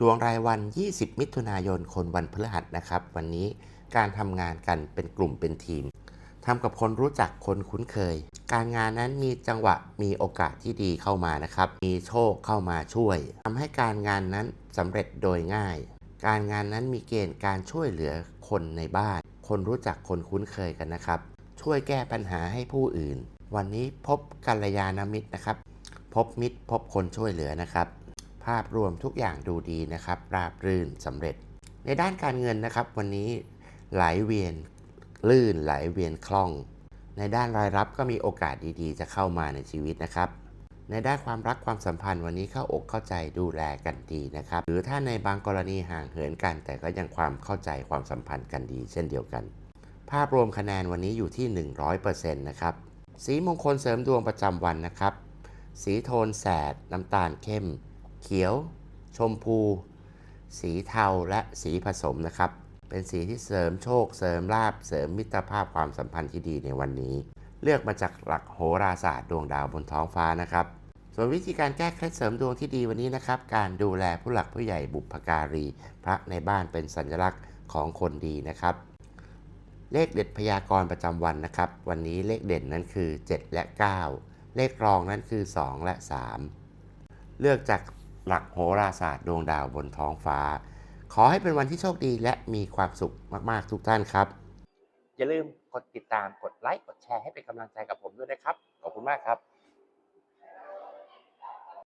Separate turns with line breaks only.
ดวงรายวัน 20 มิถุนายน คนวันพฤหัสนะครับ วันนี้การทำงานกันเป็นกลุ่มเป็นทีมทำกับคนรู้จักคนคุ้นเคย การงานนั้นมีจังหวะมีโอกาสที่ดีเข้ามานะครับ มีโชคเข้ามาช่วยทำให้การงานนั้นสำเร็จโดยง่าย การงานนั้นมีเกณฑ์การช่วยเหลือคนในบ้าน คนรู้จักคนคุ้นเคยกันนะครับ ช่วยแก้ปัญหาให้ผู้อื่น วันนี้พบกัลยาณมิตรนะครับ พบมิตรพบคนช่วยเหลือนะครับ ภาพรวมทุกอย่างดูดีนะครับ ราบรื่นสำเร็จ ในด้านการเงินนะครับ วันนี้ไหลเวียนลื่นไหลเวียนคล่อง ในด้านรายรับก็มีโอกาสดีๆ จะเข้ามาในชีวิตนะครับ ในด้านความรักความสัมพันธ์วันนี้เข้าอกเข้าใจดูแลกันดีนะครับ หรือถ้าในบางกรณีห่างเหินกัน แต่ก็ยังความเข้าใจความสัมพันธ์กันดี เช่นเดียวกัน ภาพรวมคะแนนวันนี้อยู่ที่ 100%นะครับ สีมงคลเสริมดวงประจำวันนะครับ สีโทนแสด น้ำตาลเข้ม เขียว ชมพู สีเทาและสีผสมนะครับ เป็นสีที่เสริมโชค เสริมลาบเสริมมิตรภาพความสัมพันธ์ที่ดีในวันนี้ เลือกมาจากหลักโหราศาสตร์ดวงดาวบนท้องฟ้านะครับ ส่วนวิธีการแก้เคล็ดเสริมดวงที่ดีวันนี้นะครับ การดูแลผู้หลักผู้ใหญ่บุพการี พระในบ้านเป็นสัญลักษณ์ของคนดีนะครับเลขเด็ดพยากรณ์ประจำวันนะครับ วันนี้เลขเด่นนั้นคือ 7 และ 9 เลขรองนั้นคือ 2 และ 3 เลือกจาก หลักโหราศาสตร์ดวงดาวบนท้องฟ้า ขอให้เป็นวันที่โชคดีและมีความสุขมากๆทุกท่านครับ อย่าลืมกดติดตามกดไลค์กดแชร์ให้เป็นกำลังใจกับผมด้วยนะครับ ขอบคุณมากครับ